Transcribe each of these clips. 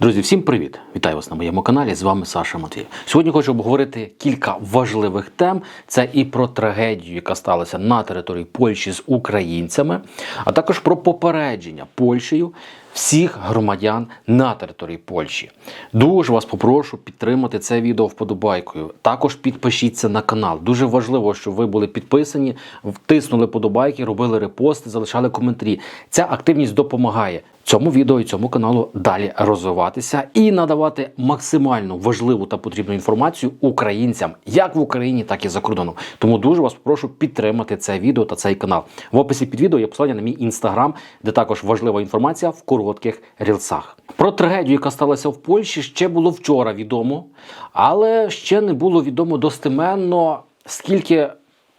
Друзі, всім привіт! Вітаю вас на моєму каналі. З вами Саша Матвій. Сьогодні хочу обговорити кілька важливих тем. Це і про трагедію, яка сталася на території Польщі з українцями, а також про попередження Польщею всіх громадян на території Польщі. Дуже вас попрошу підтримати це відео вподобайкою. Також підпишіться на канал. Дуже важливо, щоб ви були підписані, втиснули подобайки, робили репости, залишали коментарі. Ця активність допомагає цьому відео і цьому каналу далі розвиватися і надавати максимально важливу та потрібну інформацію українцям, як в Україні, так і за кордоном. Тому дуже вас прошу підтримати це відео та цей канал. В описі під відео є посилання на мій інстаграм, де також важлива інформація в коротких рілсах. Про трагедію, яка сталася в Польщі, ще було вчора відомо, але ще не було відомо достеменно, скільки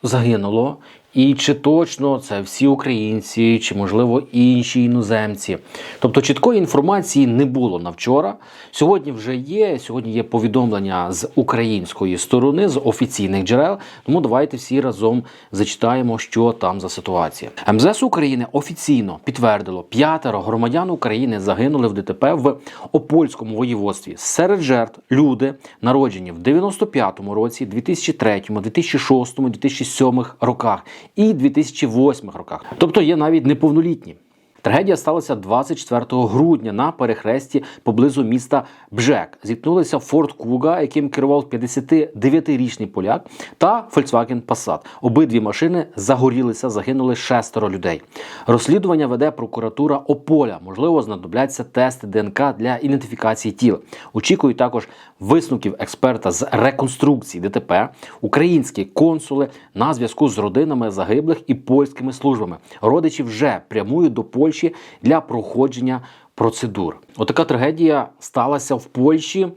загинуло, і чи точно це всі українці, чи можливо інші іноземці. Тобто чіткої інформації не було на вчора. Сьогодні вже є. Сьогодні є повідомлення з української сторони, з офіційних джерел. Тому давайте всі разом зачитаємо, що там за ситуація. МЗС України офіційно підтвердило, п'ятеро громадян України загинули в ДТП в Опольському воєводстві. Серед жертв люди народжені в 95-му році, 2003, 2006, 2007 роках і 2008 роках. Тобто є навіть неповнолітні. Трагедія сталася 24 грудня на перехресті поблизу міста Бжек. Зіткнулися Форд Куга, яким керував 59-річний поляк, та Volkswagen Passat. Обидві машини загорілися, загинули шестеро людей. Розслідування веде прокуратура Ополя. Можливо, знадобляться тести ДНК для ідентифікації тіл. Очікують також висновків експерта з реконструкції ДТП, українські консули на зв'язку з родинами загиблих і польськими службами. Родичі вже прямують до Польщі для проходження процедур. Отака трагедія сталася в Польщі,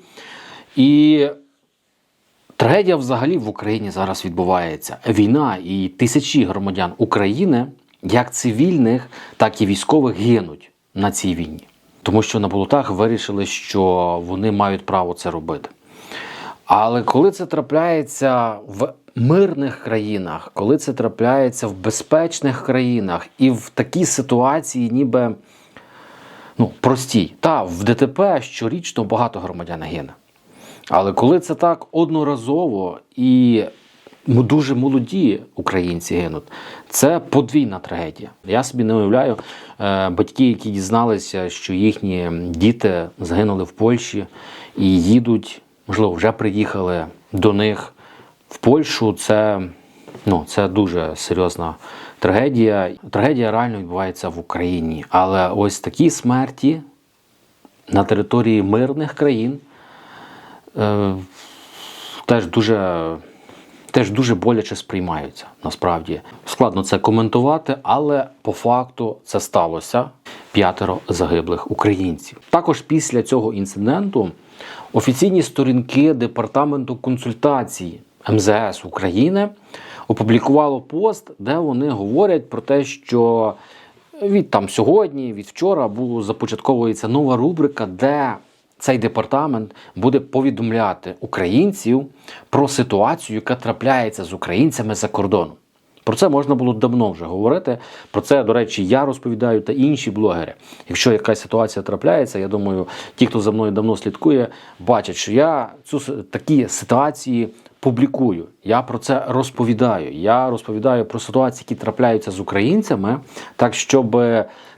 і трагедія взагалі в Україні зараз відбувається. Війна і тисячі громадян України, як цивільних, так і військових, гинуть на цій війні. Тому що на болотах вирішили, що вони мають право це робити. Але коли це трапляється в мирних країнах, коли це трапляється в безпечних країнах і в такій ситуації, ніби ну, простій, та в ДТП щорічно багато громадян гине. Але коли це так одноразово і ну, дуже молоді українці гинуть, це подвійна трагедія. Я собі не уявляю е, батьки, які дізналися, що їхні діти загинули в Польщі і їдуть, можливо, вже приїхали до них Польщу. Це, ну, це дуже серйозна трагедія. Трагедія реально відбувається в Україні. Але ось такі смерті на території мирних країн е, теж дуже. Теж дуже боляче сприймаються насправді. Складно це коментувати, але по факту це сталося п'ятеро загиблих українців. Також після цього інциденту офіційні сторінки департаменту консультацій МЗС України опублікувало пост, де вони говорять про те, що від там сьогодні, від вчора було започатковується нова рубрика, де цей департамент буде повідомляти українців про ситуацію, яка трапляється з українцями за кордоном. Про це можна було давно вже говорити. Про це, до речі, я розповідаю та інші блогери. Якщо якась ситуація трапляється, я думаю, ті, хто за мною давно слідкує, бачать, що я цю такі ситуації публікую. Я про це розповідаю. Я розповідаю про ситуації, які трапляються з українцями, так щоб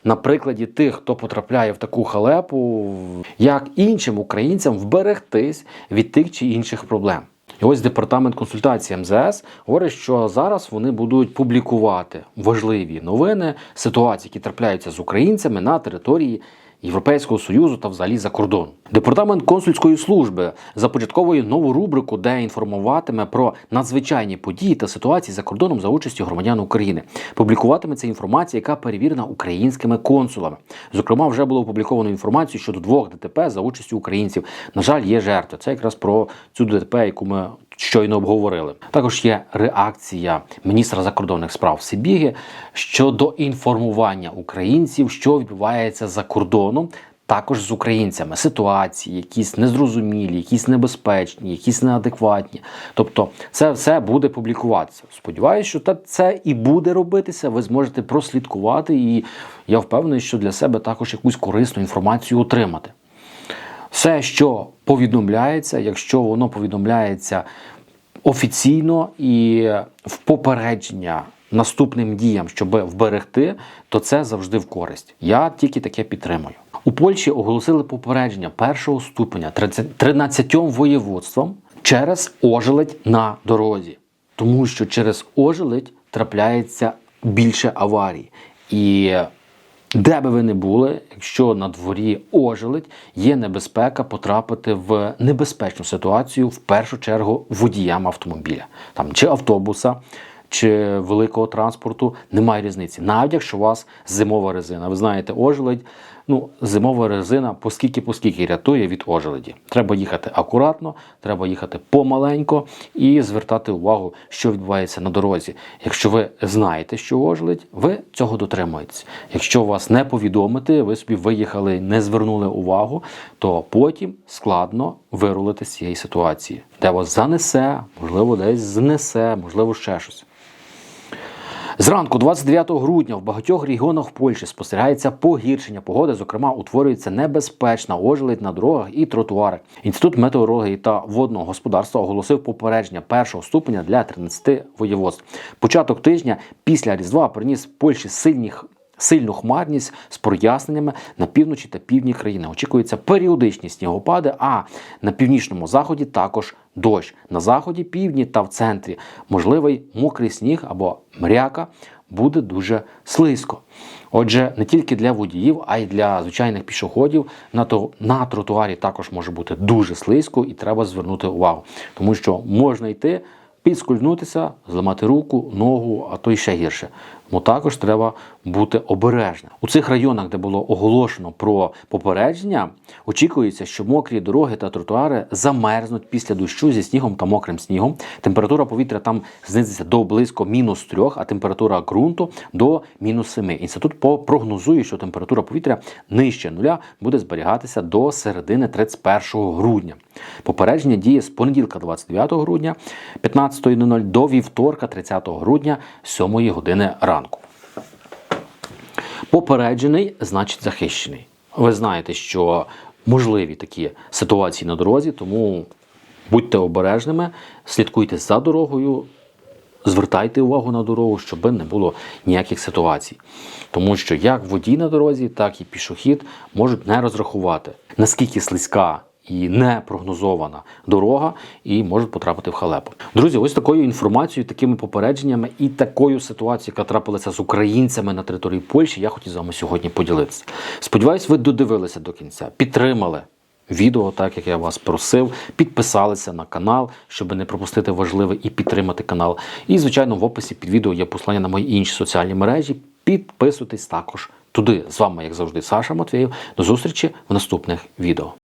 на прикладі тих, хто потрапляє в таку халепу, як іншим українцям вберегтись від тих чи інших проблем. І ось департамент консультації МЗС говорить, що зараз вони будуть публікувати важливі новини, ситуації, які трапляються з українцями на території Європейського союзу та взагалі за кордон. Департамент консульської служби започатковує нову рубрику, де інформуватиме про надзвичайні події та ситуації за кордоном за участю громадян України. Публікуватиметься інформація, яка перевірена українськими консулами. Зокрема, вже було опубліковано інформацію щодо двох ДТП за участю українців. На жаль, є жертви. Це якраз про цю ДТП, яку ми щойно обговорили. Також є реакція міністра закордонних справ Сибіги щодо інформування українців, що відбувається за кордоном. Також з українцями ситуації, якісь незрозумілі, якісь небезпечні, якісь неадекватні. Тобто, це все буде публікуватися. Сподіваюся, що це і буде робитися. Ви зможете прослідкувати, і я впевнений, що для себе також якусь корисну інформацію отримати. Все, що повідомляється, якщо воно повідомляється офіційно і в попередження наступним діям, щоб вберегти, то це завжди в користь. Я тільки таке підтримую. У Польщі оголосили попередження першого ступеня 30 13 воєводствам через ожеледь на дорозі, тому що через ожеледь трапляється більше аварій. І де би ви не були, якщо на дворі ожеледь, є небезпека потрапити в небезпечну ситуацію в першу чергу водіям автомобіля, там чи автобуса, чи великого транспорту, немає різниці. Навіть якщо у вас зимова резина, ви знаєте, ожеледь, ну зимова резина поскільки поскільки рятує від ожеледі. Треба їхати акуратно, треба їхати помаленько і звертати увагу, що відбувається на дорозі. Якщо ви знаєте, що ожеледь, ви цього дотримуєтесь. Якщо вас не повідомити, ви собі виїхали, не звернули увагу, то потім складно вирулити з цієї ситуації, де вас занесе, можливо, десь знесе, можливо, ще щось. Зранку, 29 грудня, в багатьох регіонах Польщі спостерігається погіршення погоди. Зокрема, утворюється небезпечна ожеледь на дорогах і тротуарах. Інститут метеорології та водного господарства оголосив попередження першого ступеня для 13 воєводств. Початок тижня після Різдва приніс Польщі сильних. Сильну хмарність з проясненнями на півночі та півдні країни. Очікується періодичні снігопади, а на північному заході також дощ. На заході, півдні та в центрі можливий мокрий сніг або мряка буде дуже слизько. Отже, не тільки для водіїв, а й для звичайних пішоходів на, то, на тротуарі також може бути дуже слизько і треба звернути увагу, тому що можна йти. Підскользнутися, зламати руку, ногу, а то й ще гірше. Тому також треба бути обережним. У цих районах, де було оголошено про попередження, очікується, що мокрі дороги та тротуари замерзнуть після дощу зі снігом та мокрим снігом. Температура повітря там знизиться до близько мінус 3, а температура ґрунту до мінус 7. Інститут прогнозує, що температура повітря нижче нуля буде зберігатися до середини 31 грудня. Попередження діє з понеділка 29 грудня 15.00 до вівторка 30 грудня 7 години ранку. Попереджений значить захищений. Ви знаєте, що можливі такі ситуації на дорозі, тому будьте обережними, слідкуйте за дорогою, звертайте увагу на дорогу, щоб не було ніяких ситуацій. Тому що як водій на дорозі, так і пішохід можуть не розрахувати, наскільки слизька і непрогнозована дорога, і можуть потрапити в халепу. Друзі, ось такою інформацією, такими попередженнями і такою ситуацією, яка трапилася з українцями на території Польщі, я хотів з вами сьогодні поділитися. Сподіваюсь, ви додивилися до кінця, підтримали відео, так як я вас просив, підписалися на канал, щоб не пропустити важливе і підтримати канал. І, звичайно, в описі під відео є послання на мої інші соціальні мережі. Підписуйтесь також туди. З вами, як завжди, Саша Матвєєв. До зустрічі в наступних відео.